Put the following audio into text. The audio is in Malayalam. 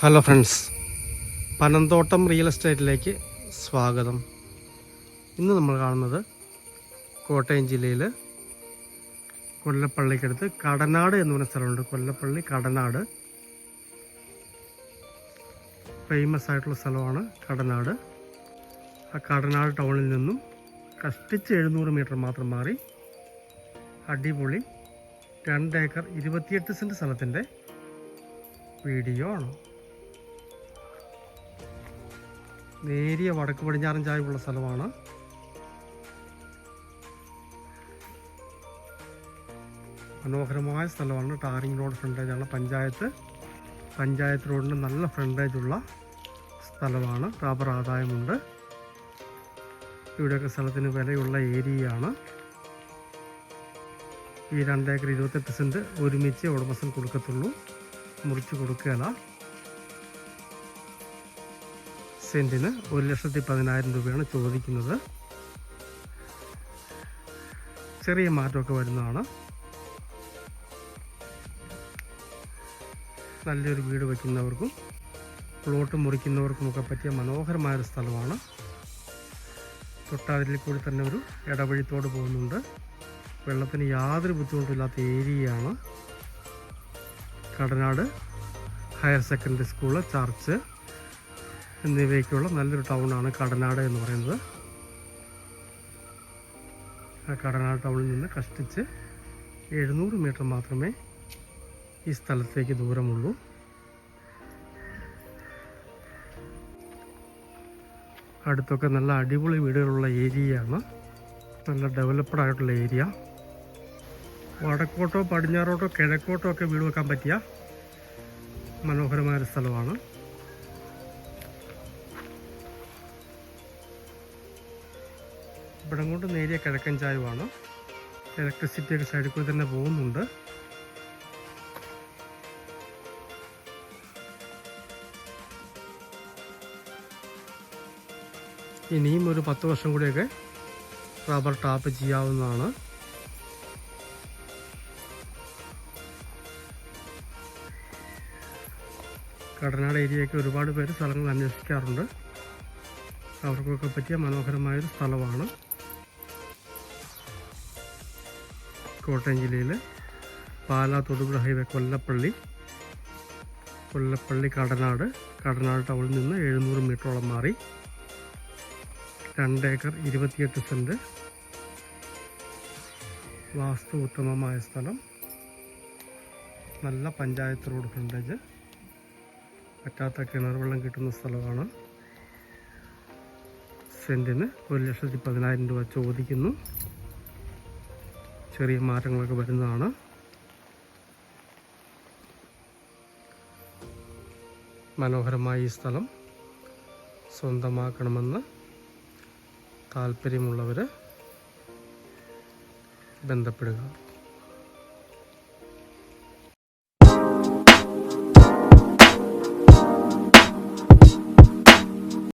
ഹലോ ഫ്രണ്ട്സ് പനന്തോട്ടം റിയൽ എസ്റ്റേറ്റിലേക്ക് സ്വാഗതം. ഇന്ന് നമ്മൾ കാണുന്നത് കോട്ടയം ജില്ലയിൽ കൊല്ലപ്പള്ളിക്കടുത്ത് കടനാട് എന്ന് പറഞ്ഞ സ്ഥലമുണ്ട്. കൊല്ലപ്പള്ളി കടനാട്. ഫേമസ് ആയിട്ടുള്ള സ്ഥലമാണ് കടനാട്. ആ കടനാട് ടൗണിൽ നിന്നും കഷ്ടിച്ച് എഴുന്നൂറ് മീറ്റർ മാത്രം മാറി അടിപൊളി രണ്ട് ഏക്കർ ഇരുപത്തിയെട്ട് സെന്റ് സ്ഥലത്തിന്റെ വീഡിയോ ആണ്. നേരിയ വടക്ക് പടിഞ്ഞാറൻ ചായ്വുള്ള സ്ഥലമാണ്. മനോഹരമായ സ്ഥലമാണ്. ടാറിംഗ് റോഡ് ഫ്രണ്ടേജാണ് പഞ്ചായത്ത് പഞ്ചായത്ത് റോഡിന് നല്ല ഫ്രണ്ടേജുള്ള സ്ഥലമാണ്. റബ്ബർ ആദായമുണ്ട്. ഇവിടെയൊക്കെ സ്ഥലത്തിന് വിലയുള്ള ഏരിയയാണ്. ഈ രണ്ടേക്കർ ഇരുപത്തെട്ട് സെന്റ് ഒരുമിച്ച് ഉടമസ്ഥൻ കൊടുക്കത്തുള്ളൂ. മുറിച്ച് കൊടുക്കുകയില്ല സെന്റിന് ഒരു ലക്ഷത്തി പതിനായിരം രൂപയാണ് ചോദിക്കുന്നത്. ചെറിയ മാറ്റമൊക്കെ വരുന്നതാണ്. നല്ലൊരു വീട് വയ്ക്കുന്നവർക്കും പ്ലോട്ട് മുറിക്കുന്നവർക്കുമൊക്കെ പറ്റിയ മനോഹരമായൊരു സ്ഥലമാണ്. തൊട്ടതിൽ കൂടി തന്നെ ഒരു ഇടവഴിത്തോട് പോകുന്നുണ്ട്. വെള്ളത്തിന് യാതൊരു ബുദ്ധിമുട്ടില്ലാത്ത ഏരിയയാണ്. Kadanad higher secondary school church. എന്നിവയ്ക്കുള്ള നല്ലൊരു ടൗണാണ് കടനാട് എന്ന് പറയുന്നത്. ആ കടനാട് ടൗണിൽ നിന്ന് കഷ്ടിച്ച് എഴുന്നൂറ് മീറ്റർ മാത്രമേ ഈ സ്ഥലത്തേക്ക് ദൂരമുള്ളൂ. അടുത്തൊക്കെ നല്ല അടിപൊളി വീടുകളുള്ള ഏരിയയാണ്. നല്ല ഡെവലപ്ഡ് ആയിട്ടുള്ള ഏരിയ. വടക്കോട്ടോ പടിഞ്ഞാറോട്ടോ കിഴക്കോട്ടോ ഒക്കെ വീട് വെക്കാൻ പറ്റിയ മനോഹരമായൊരു സ്ഥലമാണ്. ഇവിടെ കൊണ്ട് നേരിയ കിഴക്കൻ ചായവാണ്. ഇലക്ട്രിസിറ്റി ഒക്കെ സൈഡിൽ കൂടി തന്നെ പോകുന്നുണ്ട്. ഇനിയും ഒരു പത്ത് വർഷം കൂടിയൊക്കെ റബ്ബർ ടാപ്പ് ചെയ്യാവുന്നതാണ്. കടനാട് ഏരിയയൊക്കെ ഒരുപാട് പേര് സ്ഥലങ്ങൾ അന്വേഷിക്കാറുണ്ട്. അവർക്കൊക്കെ പറ്റിയ മനോഹരമായൊരു സ്ഥലമാണ്. കോട്ടയം ജില്ലയിൽ പാലാ തൊടുപുഴ ഹൈവേ കൊല്ലപ്പള്ളി കൊല്ലപ്പള്ളി കടനാട്. കടനാട് ടൗണിൽ നിന്ന് എഴുന്നൂറ് മീറ്ററോളം മാറി. രണ്ട് ഏക്കർ ഇരുപത്തിയെട്ട് സെന്റ് വാസ്തു ഉത്തമമായ സ്ഥലം. നല്ല പഞ്ചായത്ത് റോഡ് ഫ്രണ്ടേജ്. പറ്റാത്ത കിണർ വെള്ളം കിട്ടുന്ന സ്ഥലമാണ്. സെന്റിന് ഒരു ലക്ഷത്തി പതിനായിരം രൂപ ചോദിക്കുന്നു. ചെറിയ മാറ്റങ്ങളൊക്കെ വരുന്നതാണ്. മനോഹരമായ ഈ സ്ഥലം സ്വന്തമാക്കണമെന്ന് താല്പര്യമുള്ളവർ ബന്ധപ്പെടുക.